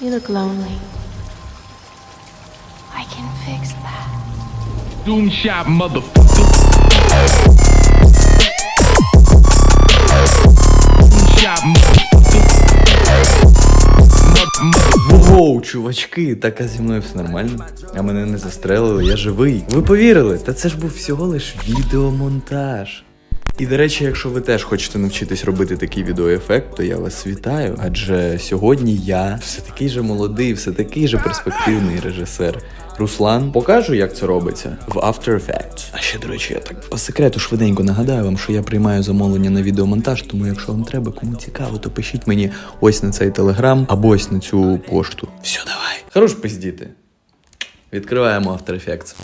You look lonely. I can fix that. Doom shot, motherfucker. Doom shot, motherfucker. Mother- mother- Воу, чувачки, так а зі мною все нормально. А мене не застрелили, я живий. Ви повірили? Та це ж був всього лиш відеомонтаж. І до речі, якщо ви теж хочете навчитись робити такий відеоефект, то я вас вітаю. Адже сьогодні я все такий же молодий, все такий же перспективний режисер. Руслан покажу, як це робиться в After Effects. А ще, до речі, я так по секрету швиденько нагадаю вам, що я приймаю замовлення на відеомонтаж, тому якщо вам треба, кому цікаво, то пишіть мені ось на цей телеграм або ось на цю пошту. Все, давай. Хорош пиздіти. Відкриваємо After Effects.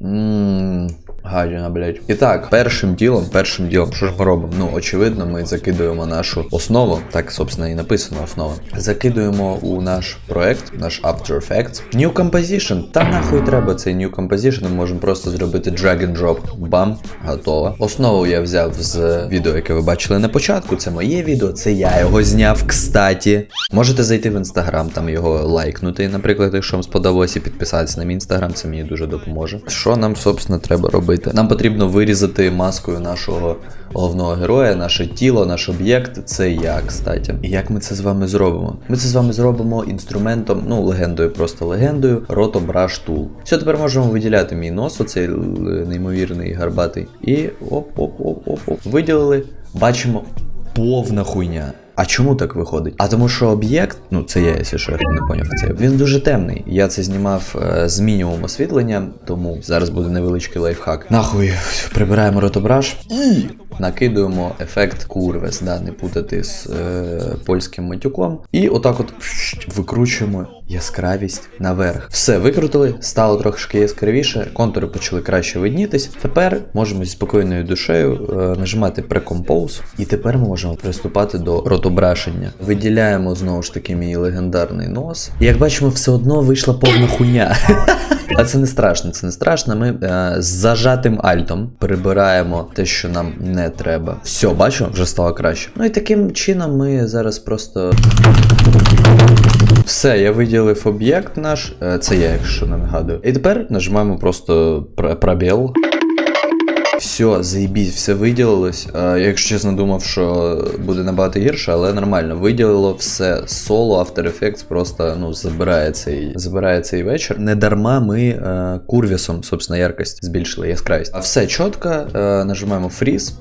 Ммм, гадіна, блядь. І так, першим ділом, першим ділом, що ж ми робимо? Ну, очевидно, ми закидуємо нашу основу, так, собственно, і написано основа. Закидуємо у наш проект, наш After Effects. New Composition. Та нахуй треба цей New Composition, ми можемо просто зробити drag and drop. Бам, готово. Основу я взяв з відео, яке ви бачили на початку. Це моє відео, це я його зняв, кстаті. Можете зайти в інстаграм, там його лайкнути, наприклад, якщо вам сподобалось, і підписатися на мій інстаграм, це мені дуже допоможе. Що нам, собственно, треба робити? Нам потрібно вирізати маскою нашого головного героя, наше тіло, наш об'єкт. Це я, кстати. І як ми це з вами зробимо? Ми це з вами зробимо інструментом, ну, легендою, просто легендою, Roto Brush Tool. Все, тепер можемо виділяти мій нос, оцей неймовірний гарбатий. І оп-оп-оп-оп-оп. Виділили. Бачимо повна хуйня. А чому так виходить? А тому що об'єкт, ну це я, якщо що, я не поняв це. Він дуже темний. Я це знімав е, з мінімум освітлення, тому зараз буде невеличкий лайфхак. Нахуй прибираємо ротображ і накидуємо ефект курвес, да, не путати з е, польським матюком. І отак от викручуємо яскравість наверх. Все, викрутили, стало трошки яскравіше, контури почали краще виднітись. Тепер можемо зі спокійною душею е, нажимати Precompose, і тепер ми можемо приступати до ротобрашення. Виділяємо знову ж таки мій легендарний нос. І як бачимо, все одно вийшла повна хуйня. А це не страшно, це не страшно. Ми е, з зажатим альтом прибираємо те, що нам не треба. Все, бачу, вже стало краще. Ну і таким чином ми зараз просто. Все, я виділив об'єкт наш, е, це я, якщо не нагадую. І тепер нажимаємо просто пр- пробіл. Все, заїбіть, все виділилось. Е, якщо чесно, думав, що буде набагато гірше, але нормально. Виділило все соло, After Effects просто ну, забирає цей, забирає цей вечір. Не дарма ми е, курвісом, собственно, яркость збільшили, яскравість. А все чітко, е, нажимаємо фріз.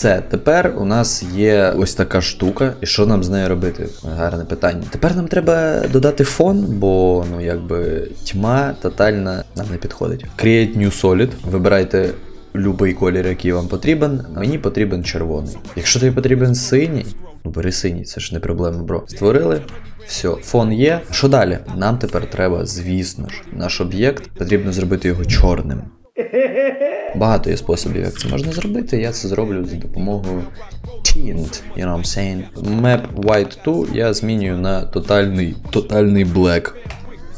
Все, тепер у нас є ось така штука, і що нам з нею робити? Гарне питання. Тепер нам треба додати фон, бо ну якби тьма тотальна нам не підходить. Create New Solid, вибирайте будь-який колір, який вам потрібен. Мені потрібен червоний. Якщо тобі потрібен синій, ну бери синій, це ж не проблема, бро. Створили. Все, фон є. Що далі? Нам тепер треба, звісно ж, наш об'єкт потрібно зробити його чорним. Багато є способів, як це можна зробити. Я це зроблю за допомогою Tint, you know what I'm saying. Map White 2 я змінюю на тотальний, тотальний black.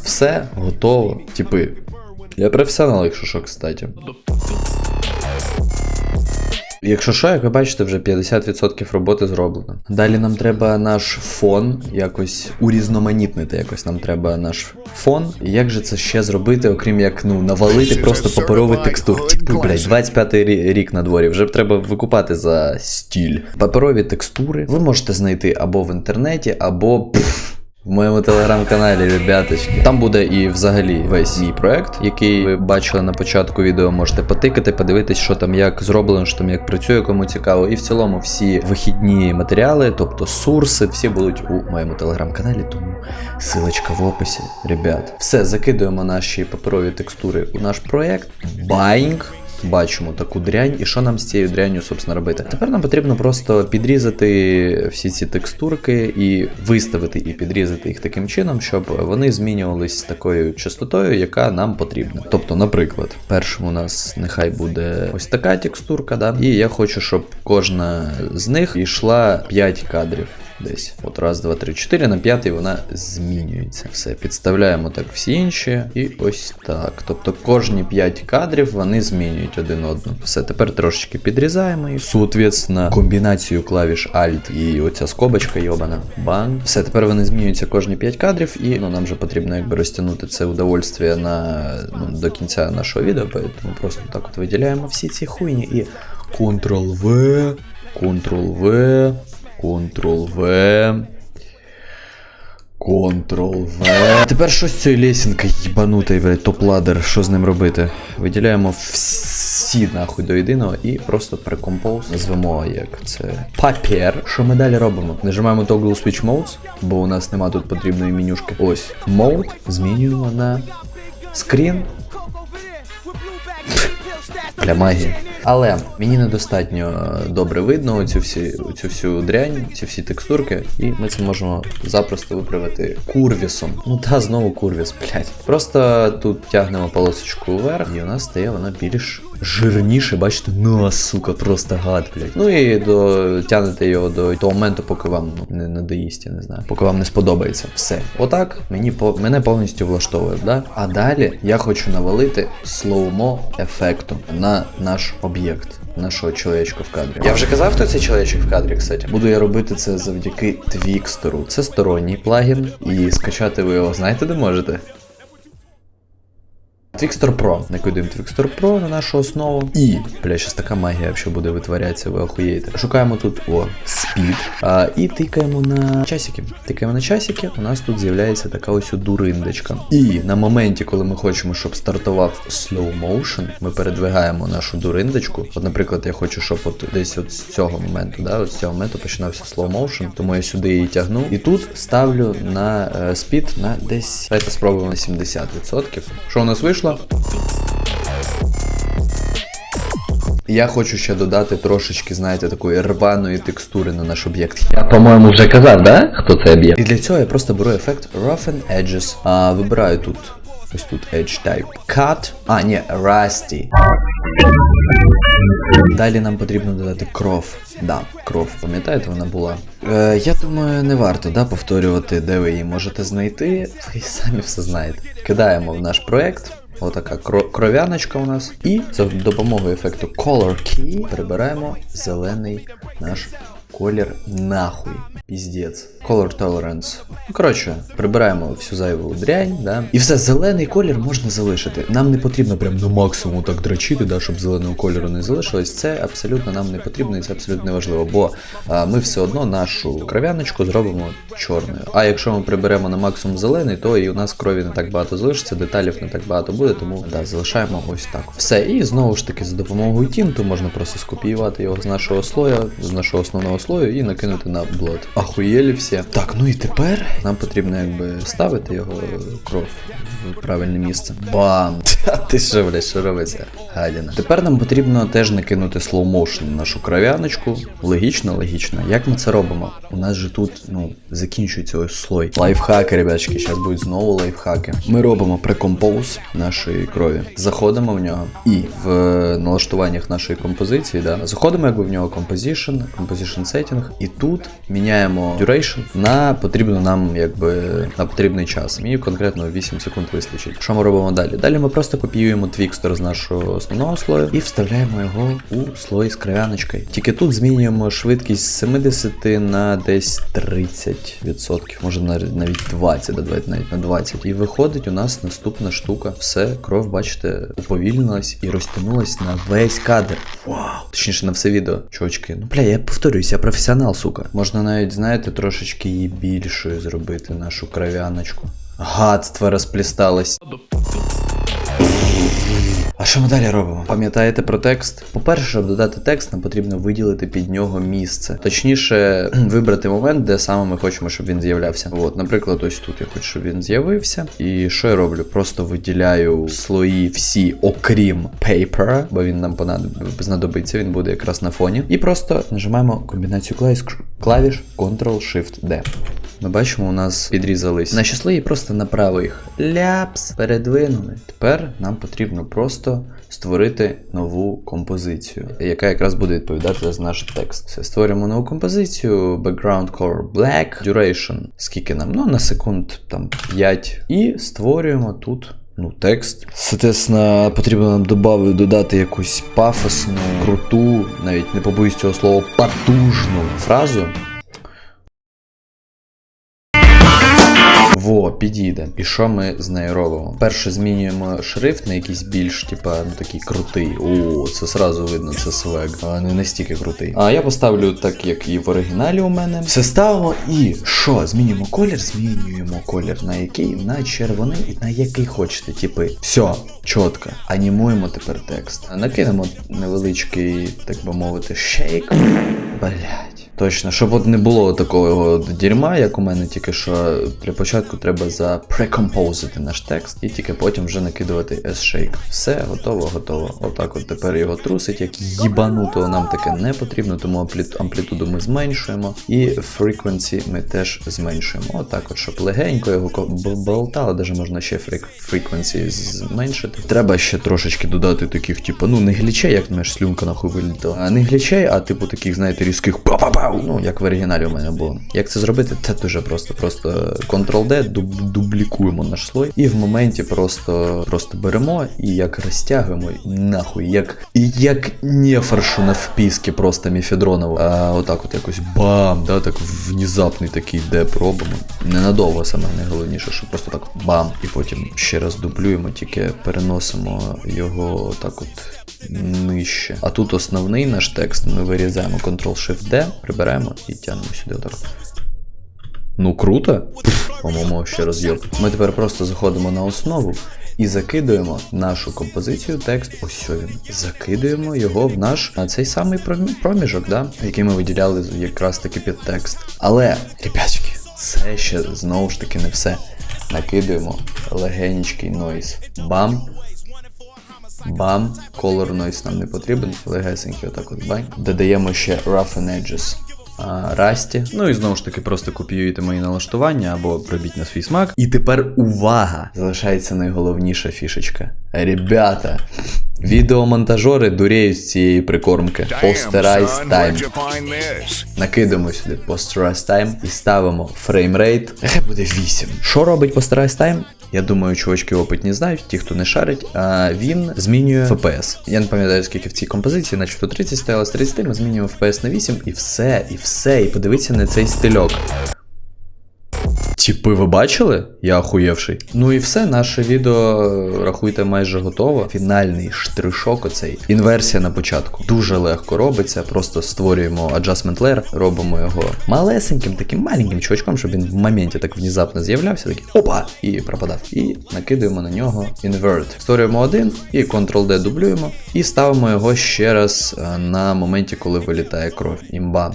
Все готово. Типи. Я професіонал, якщо що, кстати. Якщо що, як ви бачите, вже 50% роботи зроблено. Далі нам треба наш фон якось урізноманітнити. Якось нам треба наш фон. І як же це ще зробити, окрім як ну навалити просто паперовий текстур. Типу, блядь, 25-й рі- рік на дворі. Вже треба викупати за стіль. Паперові текстури ви можете знайти або в інтернеті, або. пф, в моєму телеграм-каналі, ребяточки. Там буде і взагалі весь мій проект, який ви бачили на початку відео. Можете потикати, подивитись, що там як зроблено, що там як працює, кому цікаво. І в цілому всі вихідні матеріали, тобто сурси, всі будуть у моєму телеграм-каналі, тому силочка в описі, ребят. Все, закидуємо наші паперові текстури у наш проект. Байнг. Бачимо таку дрянь, і що нам з цією дрянню, собственно, робити? Тепер нам потрібно просто підрізати всі ці текстурки і виставити і підрізати їх таким чином, щоб вони змінювались такою частотою, яка нам потрібна. Тобто, наприклад, першим у нас нехай буде ось така текстурка, да? і я хочу, щоб кожна з них йшла 5 кадрів. Десь. От раз, два, три, чотири. На п'ятий вона змінюється. Все, підставляємо так всі інші. І ось так. Тобто кожні 5 кадрів вони змінюють один одного. Все, тепер трошечки підрізаємо і соответственно комбінацію клавіш Alt і оця скобочка йобана. Бан. Все, тепер вони змінюються кожні 5 кадрів, і ну, нам же потрібно якби розтягнути це удовольствие на ну, до кінця нашого відео, тому просто так от виділяємо всі ці хуйні і Ctrl-V, Ctrl-V, Ctrl-V. Ctrl-V. Тепер що з цією лесінкою їбанутою, блядь, топ-ладер, що з ним робити? Виділяємо всі нахуй до єдиного і просто прекомпоз назвемо як це папір. Що ми далі робимо? Нажимаємо Toggle Switch Modes, бо у нас нема тут потрібної менюшки. Ось Mode змінюємо на скрін. Бля, магія. Але мені недостатньо е, добре видно цю всі, цю всю дрянь, ці всі текстурки, і ми це можемо запросто виправити курвісом. Ну та знову курвіс, блядь. Просто тут тягнемо полосочку вверх, і у нас стає вона більш жирніше, бачите, ну сука, просто гад, блядь. Ну і до тягнете його до того моменту, поки вам ну, не надоїсть, я не знаю, поки вам не сподобається. Все. Отак мені по мене повністю влаштовує, да? А далі я хочу навалити слоумо ефектом на наш об'єкт. Нашого чоловічка в кадрі. Я вже казав, хто цей чоловічок в кадрі, кстати. Буду я робити це завдяки Твікстеру. Це сторонній плагін, і скачати ви його знаєте, де можете? Twixtor Pro. Накидуємо Twixtor Pro на нашу основу. І, бля, щас така магія вообще буде витворятися, ви охуєєте. Шукаємо тут о, Speed. І тикаємо на часики. Тикаємо на часики, у нас тут з'являється така ось дуриндочка. І на моменті, коли ми хочемо, щоб стартував slow motion, ми передвигаємо нашу дуриндочку. От, наприклад, я хочу, щоб от десь от з цього моменту, да, от з цього моменту починався slow motion, тому я сюди її тягну. І тут ставлю на е, на десь. Давайте спробуємо на 70%. Що у нас вийшло? Я хочу ще додати трошечки, знаєте, такої рваної текстури на наш об'єкт. Я, по-моєму, вже казав, да? Хто це об'єкт? І для цього я просто беру ефект Roughen Edges. А, вибираю тут ось тут Edge Type Cut. А, ні, Rusty. Далі нам потрібно додати кров. Да, кров, пам'ятаєте, вона була. Е, я думаю, не варто да, повторювати, де ви її можете знайти. Ви самі все знаєте. Кидаємо в наш проект. Отака кро- кров'яночка у нас. І за допомогою ефекту Color Key прибираємо зелений наш колір нахуй. Піздець. Color Tolerance. Ну, коротше, прибираємо всю зайву дрянь, да. І все, зелений колір можна залишити. Нам не потрібно прям на максимум так дрочити, да, щоб зеленого кольору не залишилось. Це абсолютно нам не потрібно і це абсолютно не важливо, бо а, ми все одно нашу кров'яночку зробимо чорною. А якщо ми приберемо на максимум зелений, то і у нас крові не так багато залишиться, деталів не так багато буде, тому да, залишаємо ось так. Все, і знову ж таки, за допомогою тінту можна просто скопіювати його з нашого слоя, з нашого основного слою і накинути на блот. Ахуєлі всі. Так, ну і тепер нам потрібно якби ставити його кров в правильне місце. Бам! Та ти що, блядь, що робиться? Гадіна. Тепер нам потрібно теж накинути motion на нашу кров'яночку. Логічно, логічно. Як ми це робимо? У нас же тут, ну, закінчується ось слой. Лайфхаки, ребятчики, зараз будуть знову лайфхаки. Ми робимо прекомпоз нашої крові. Заходимо в нього і в е, налаштуваннях нашої композиції, да, заходимо якби в нього composition, composition setting, і тут міняємо duration на потрібну нам якби на потрібний час. Мені конкретно 8 секунд вистачить. Що ми робимо далі? Далі ми просто копіюємо твікстер з нашого основного слою і вставляємо його у слой з кров'яночкою. Тільки тут змінюємо швидкість з 70 на десь 30%, може навіть навіть 20, да, давайте навіть на 20. І виходить у нас наступна штука. Все, кров, бачите, уповільнилась і розтягнулась на весь кадр. Вау! Точніше на все відео. Чувачки, ну бля, я повторююсь, я професіонал, сука. Можна навіть, знаєте, трошечки її більшою зробити нашу кров'яночку. Гадство розплісталось. А що ми далі робимо? Пам'ятаєте про текст? По-перше, щоб додати текст, нам потрібно виділити під нього місце. Точніше, вибрати момент, де саме ми хочемо, щоб він з'являвся. От, наприклад, ось тут я хочу, щоб він з'явився. І що я роблю? Просто виділяю слої всі, окрім paper, бо він нам знадобиться, він буде якраз на фоні. І просто нажимаємо комбінацію клавіш Ctrl-Shift-D. Ми бачимо, у нас підрізались наші слої, просто направо їх ляпс, передвинули. Тепер нам потрібно просто створити нову композицію, яка якраз буде відповідати за наш текст. Все, створюємо нову композицію, background color black, duration, скільки нам? Ну, на секунд там 5. І створюємо тут. Ну, текст. Соответственно, потрібно нам додати, додати якусь пафосну, круту, навіть не побоюсь цього слова, потужну фразу. Во, підійде. І що ми з нею робимо? Перше змінюємо шрифт на якийсь більш, типа, ну такий крутий. О, це сразу видно, це свег. А не настільки крутий. А я поставлю так, як і в оригіналі у мене. Все ставимо і що? Змінюємо колір, змінюємо колір на який? На червоний і на який хочете, типи. Все, чітко. Анімуємо тепер текст. Накинемо невеличкий, так би мовити, шейк. Блять. Точно, щоб от не було такого дерьма, як у мене, тільки що для початку треба запрекомпозити наш текст і тільки потім вже накидувати S-Shake. Все, готово, готово. Отак от тепер його трусить, як їбанутого нам таке не потрібно, тому амплі- амплітуду ми зменшуємо. І frequency ми теж зменшуємо. Отак от, щоб легенько його болтало, даже можна ще frequency зменшити. Треба ще трошечки додати таких, типу, ну не глічей, як знаєш, слюнка нахуй вилітала. Не глічей, а типу таких, знаєте, різких па-па-пау. Ну, як в оригіналі у мене було. Як це зробити? Це дуже просто. Просто Ctrl-D, дуб- дублікуємо наш слой. І в моменті просто, просто беремо і як розтягуємо, і нахуй, як, як нефаршу на впіски просто міфедронову. А, отак от якось бам, да, так внезапний такий деп робимо. Ненадовго саме найголовніше, що просто так бам. І потім ще раз дублюємо, тільки переносимо його так от нижче. А тут основний наш текст ми вирізаємо Ctrl-Shift-D, прибираємо і тягнемо сюди отак. Ну круто. По-моєму, ще роз'єб. Ми тепер просто заходимо на основу і закидуємо нашу композицію, текст, ось він. Закидуємо його в наш а, цей самий проміжок, да, який ми виділяли якраз таки під текст. Але, ребятки, це ще знову ж таки не все. Накидуємо легенький нойз. Бам. Бам, Color Noise нам не потрібен, легесенький отак от бай. Додаємо ще Rough and Edges. Rusty. Ну і знову ж таки просто копіюєте мої налаштування або пробіть на свій смак. І тепер увага! Залишається найголовніша фішечка. Ребята, відеомонтажери дуреють з цієї прикормки. Posterize Time. Накидаємо сюди Posterize Time і ставимо фреймрейт. Нехай буде 8. Що робить Posterize Time? Я думаю, чувачки опитні знають, ті, хто не шарить, а він змінює FPS. Я не пам'ятаю, скільки в цій композиції, начебто 30 стояло з 30, ми змінюємо FPS на 8 і все, і все. І подивіться на цей стильок. Типи, ви бачили? Я охуєвший. Ну і все, наше відео рахуйте майже готово. Фінальний штришок оцей. Інверсія на початку. Дуже легко робиться. Просто створюємо adjustment layer, робимо його малесеньким, таким маленьким чувачком, щоб він в моменті так внезапно з'являвся, такий опа! І пропадав. І накидуємо на нього invert. Створюємо один і Ctrl-D дублюємо. І ставимо його ще раз е, на моменті, коли вилітає кров. Імба.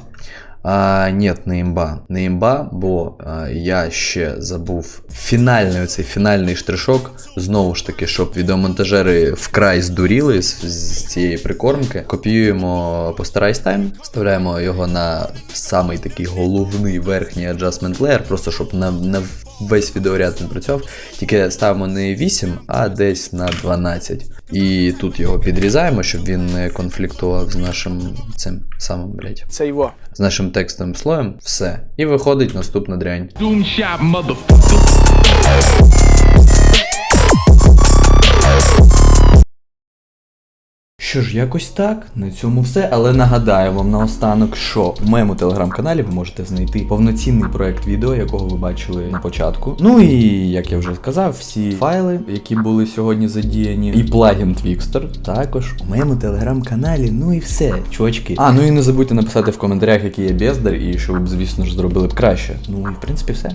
А, Нет, не імба. Не імба, бо а, я ще забув фінальний оцей фінальний штришок. Знову ж таки, щоб відеомонтажери вкрай здуріли з, з цієї прикормки. Копіюємо Posterize Time, вставляємо його на самий такий головний верхній adjustment layer, просто щоб на, на весь відеоряд не працював. Тільки ставимо не 8, а десь на 12. І тут його підрізаємо, щоб він не конфліктував з нашим цим самим, блять, Це його. з нашим текстовим слоєм. Все. І виходить наступна дрянь. Що ж, якось так. На цьому все. Але нагадаю вам наостанок, що в моєму телеграм-каналі ви можете знайти повноцінний проект відео, якого ви бачили на початку. Ну і як я вже сказав, всі файли, які були сьогодні задіяні, і плагін Twixter також у моєму телеграм-каналі. Ну і все, чувачки. А, ну і не забудьте написати в коментарях, який є бездар, і що ви б, звісно ж, зробили б краще. Ну і в принципі все.